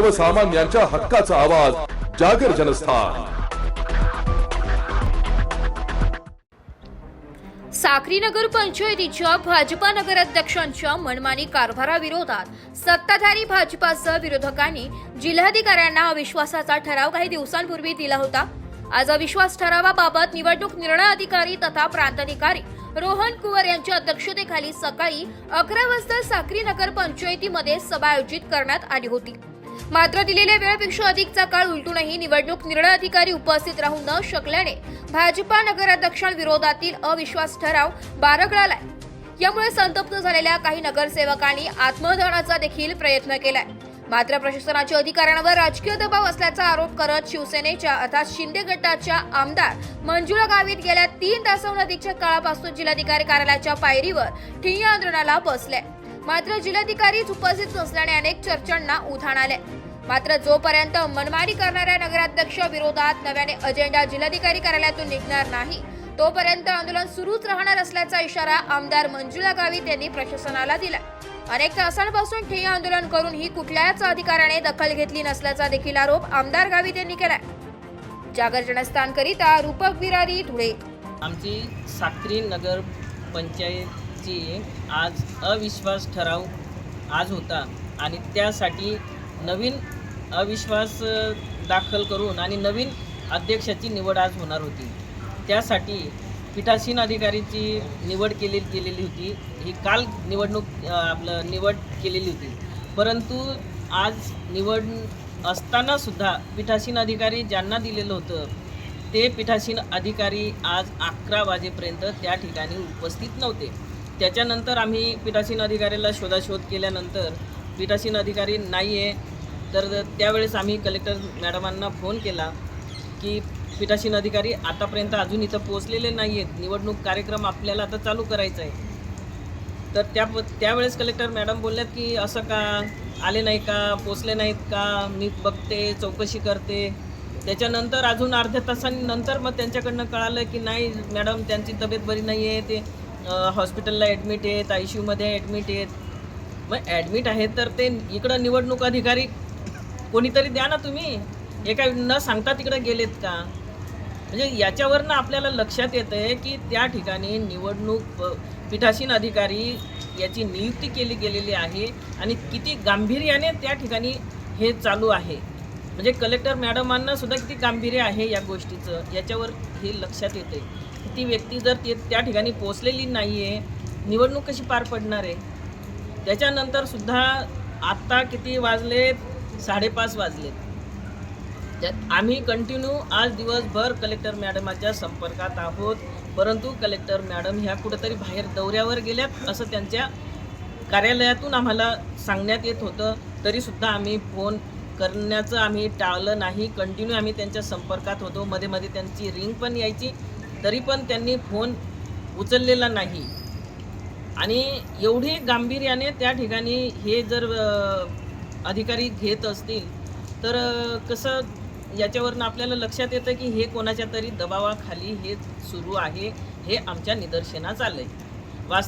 सर्वसामान्यांच्या हक्काचा आवाज जागर जनस्थान. साक्री नगर पंचायतीच्या भाजपा नगराध्यक्षांच्या मनमानी कारभाराविरोधात सत्ताधारी भाजपासह विरोधकांनी जिल्हाधिकाऱ्यांना अविश्वासाचा ठराव काही दिवसांपूर्वी दिला होता. आज अविश्वास ठरावाबाबत निवडणूक निर्णय अधिकारी तथा प्रांताधिकारी रोहन कुवर यांच्या अध्यक्षतेखाली सकाळी अकरा वाजता साक्री नगर पंचायतीमध्ये सभा आयोजित करण्यात आली होती. मात्र दिलेल्या वेळेपेक्षा अधिकचा काळ उलटूनही निवडणूक निर्णय अधिकारी उपस्थित राहू न शकल्याने भाजपा नगराध्यक्षांविरोधातील अविश्वास ठराव बारगळालाय यामुळे संतप्त झालेल्या काही नगरसेवकांनी आत्मदहनाचा देखील प्रयत्न केलाय. मात्र प्रशासनाच्या अधिकाऱ्यांवर राजकीय दबाव असल्याचा आरोप करत शिवसेनेच्या अर्थात शिंदे गटाच्या आमदार मंजुळा गावित गेल्या तीन तासाहून अधिकच्या काळापासून जिल्हाधिकारी कार्यालयाच्या पायरीवर ठिय्या आंदोलनाला बसले. मात्र जिल्हाधिकारीच उपस्थित नसल्याने अनेक चर्चांना उधाण आले मात्र जोपर्यंत मनमानी करणाऱ्या नगराध्यक्ष विरोधात नव्याने अजेंडा जिल्हाधिकारी कार्यालयातून निघणार नाही तोपर्यंत आंदोलन सुरूच राहणार असल्याचा इशारा आमदार मंजुळा गावित यांनी प्रशासनाला दिला अनेक तासांपासून ठिय्या आंदोलन करूनही कुठल्याच अधिकाऱ्याने दखल घेतली नसल्याचा देखील आरोप आमदार गावित यांनी केलाय. जागर जनस्थानकरिता रूपक बिरारी धुळे. आमची साक्री नगर पंचायतची आज अविश्वास ठराव आज होता आणि त्यासाठी नवीन अविश्वास दाखल करून आणि नवीन अध्यक्षाची निवड आज होणार होती. त्यासाठी पीठासीन अधिकारीची निवड केली गेलेली होती. ही काल निवडणूक आपलं निवड केलेली होती. परंतु आज निवड असतानासुद्धा पीठासीन अधिकारी ज्यांना दिलेलं होतं ते पीठासीन अधिकारी आज अकरा वाजेपर्यंत त्या ठिकाणी उपस्थित नव्हते. त्याच्यानंतर आम्ही पीठासीन अधिकाऱ्याला शोधाशोध केल्यानंतर पीठासीन अधिकारी नाही आहे तर त्यावेळेस आम्ही कलेक्टर मॅडमांना फोन केला की पीठासीन अधिकारी आतापर्यंत अजून इथं पोहोचलेले नाही आहेत. निवडणूक कार्यक्रम आपल्याला आता चालू करायचा आहे. तर त्या त्यावेळेस कलेक्टर मॅडम बोलल्यात की असं का आले नाही का पोचले नाहीत का मी बघते चौकशी करते. त्याच्यानंतर अजून अर्ध्या तासांनी नंतर मग त्यांच्याकडनं कळालं की नाही मॅडम त्यांची तब्येत बरी नाही आहे ते हॉस्पिटलला ॲडमिट आहेत आय सी यूमध्ये ॲडमिट आहेत मग ॲडमिट आहेत तर ते इकडं निवडणूक अधिकारी कोणीतरी द्या ना तुम्ही. एका न सांगता तिकडे गेलेत का? म्हणजे याच्यावरनं आपल्याला लक्षात येतं आहे की त्या ठिकाणी निवडणूक पीठासीन अधिकारी याची नियुक्ती केली गेलेली आहे आणि किती गांभीर्याने त्या ठिकाणी हे चालू आहे. म्हणजे कलेक्टर मॅडमांना सुद्धा किती गांभीर्य आहे या गोष्टीचं याच्यावर हे लक्षात येते ती व्यक्ती जर ते त्या ठिकाणी पोचलेली नाही आहे निवडणूक कशी पार पडणार आहे? त्याच्यानंतर सुद्धा आत्ता किती वाजलेत साडेपाच वाजलेत त्यात आम्ही कंटिन्यू आज दिवसभर कलेक्टर मॅडमाच्या संपर्कात आहोत. परंतु कलेक्टर मॅडम ह्या कुठंतरी बाहेर दौऱ्यावर गेल्यात असं त्यांच्या कार्यालयातून आम्हाला सांगण्यात येत होतं. तरीसुद्धा आम्ही फोन करण्याचं आम्ही टाळलं नाही. कंटिन्यू आम्ही त्यांच्या संपर्कात होतो. मध्ये मध्ये त्यांची रिंग पण यायची. तरी पण त्यांनी फोन उचललेला नाही. आणि एवढी गांभीर्याने त्या ठिकाणी हे जर अधिकारी घेत असतील तर कसं याच्यावरनं आपल्याला लक्षात येतं की हे कोणाच्या तरी दबावाखाली हे सुरू आहे हे आमच्या निदर्शनास आलं आहे